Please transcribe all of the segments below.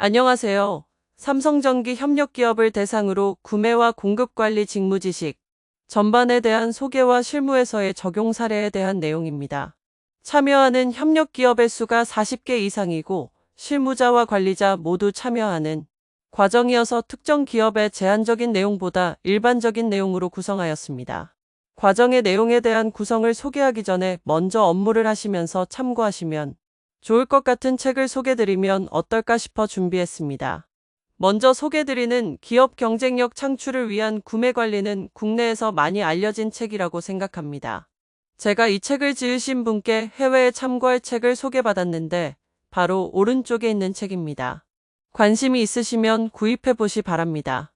안녕하세요. 삼성전기 협력기업을 대상으로 구매와 공급 관리 직무 지식 전반에 대한 소개와 실무에서의 적용 사례에 대한 내용입니다. 참여하는 협력기업의 수가 40개 이상이고 실무자와 관리자 모두 참여하는 과정이어서 특정 기업의 제한적인 내용보다 일반적인 내용으로 구성하였습니다. 과정의 내용에 대한 구성을 소개하기 전에 먼저 업무를 하시면서 참고하시면 좋을 것 같은 책을 소개드리면 어떨까 싶어 준비했습니다. 먼저 소개드리는 기업 경쟁력 창출을 위한 구매 관리는 국내에서 많이 알려진 책이라고 생각합니다. 제가 이 책을 지으신 분께 해외에 참고할 책을 소개받았는데 바로 오른쪽에 있는 책입니다. 관심이 있으시면 구입해 보시 바랍니다.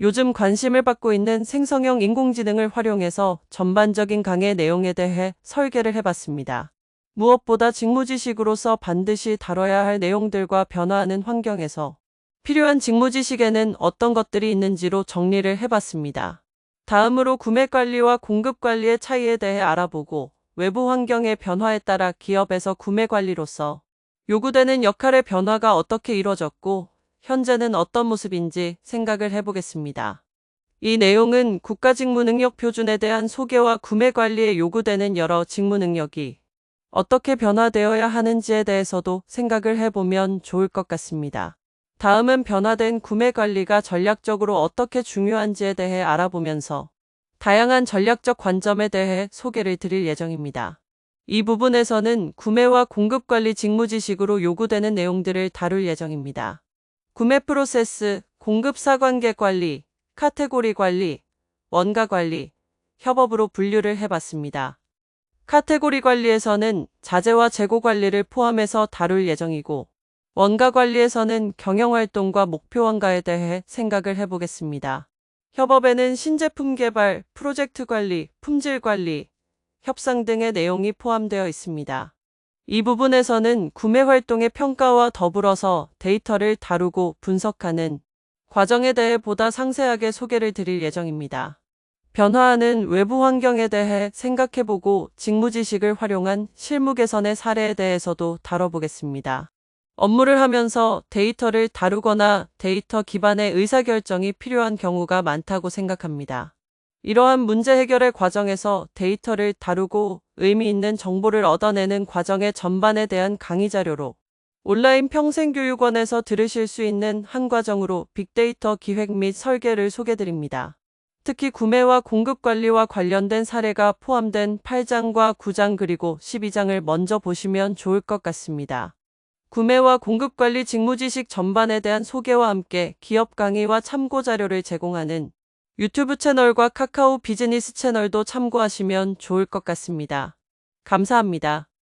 요즘 관심을 받고 있는 생성형 인공지능을 활용해서 전반적인 강의 내용에 대해 설계를 해봤습니다. 무엇보다 직무지식으로서 반드시 다뤄야 할 내용들과 변화하는 환경에서 필요한 직무지식에는 어떤 것들이 있는지로 정리를 해봤습니다. 다음으로 구매관리와 공급관리의 차이에 대해 알아보고 외부 환경의 변화에 따라 기업에서 구매관리로서 요구되는 역할의 변화가 어떻게 이루어졌고 현재는 어떤 모습인지 생각을 해보겠습니다. 이 내용은 국가직무능력 표준에 대한 소개와 구매관리에 요구되는 여러 직무능력이 어떻게 변화되어야 하는지에 대해서도 생각을 해보면 좋을 것 같습니다. 다음은 변화된 구매 관리가 전략적으로 어떻게 중요한지에 대해 알아보면서 다양한 전략적 관점에 대해 소개를 드릴 예정입니다. 이 부분에서는 구매와 공급 관리 직무 지식으로 요구되는 내용들을 다룰 예정입니다. 구매 프로세스, 공급사 관계 관리, 카테고리 관리, 원가 관리, 협업으로 분류를 해봤습니다. 카테고리 관리에서는 자재와 재고 관리를 포함해서 다룰 예정이고, 원가 관리에서는 경영활동과 목표 원가에 대해 생각을 해보겠습니다. 협업에는 신제품 개발, 프로젝트 관리, 품질 관리, 협상 등의 내용이 포함되어 있습니다. 이 부분에서는 구매 활동의 평가와 더불어서 데이터를 다루고 분석하는 과정에 대해 보다 상세하게 소개를 드릴 예정입니다. 변화하는 외부 환경에 대해 생각해보고 직무지식을 활용한 실무 개선의 사례에 대해서도 다뤄보겠습니다. 업무를 하면서 데이터를 다루거나 데이터 기반의 의사결정이 필요한 경우가 많다고 생각합니다. 이러한 문제 해결의 과정에서 데이터를 다루고 의미 있는 정보를 얻어내는 과정의 전반에 대한 강의 자료로 온라인 평생교육원에서 들으실 수 있는 한 과정으로 빅데이터 기획 및 설계를 소개드립니다. 특히 구매와 공급 관리와 관련된 사례가 포함된 8장과 9장 그리고 12장을 먼저 보시면 좋을 것 같습니다. 구매와 공급 관리 직무 지식 전반에 대한 소개와 함께 기업 강의와 참고 자료를 제공하는 유튜브 채널과 카카오 비즈니스 채널도 참고하시면 좋을 것 같습니다. 감사합니다.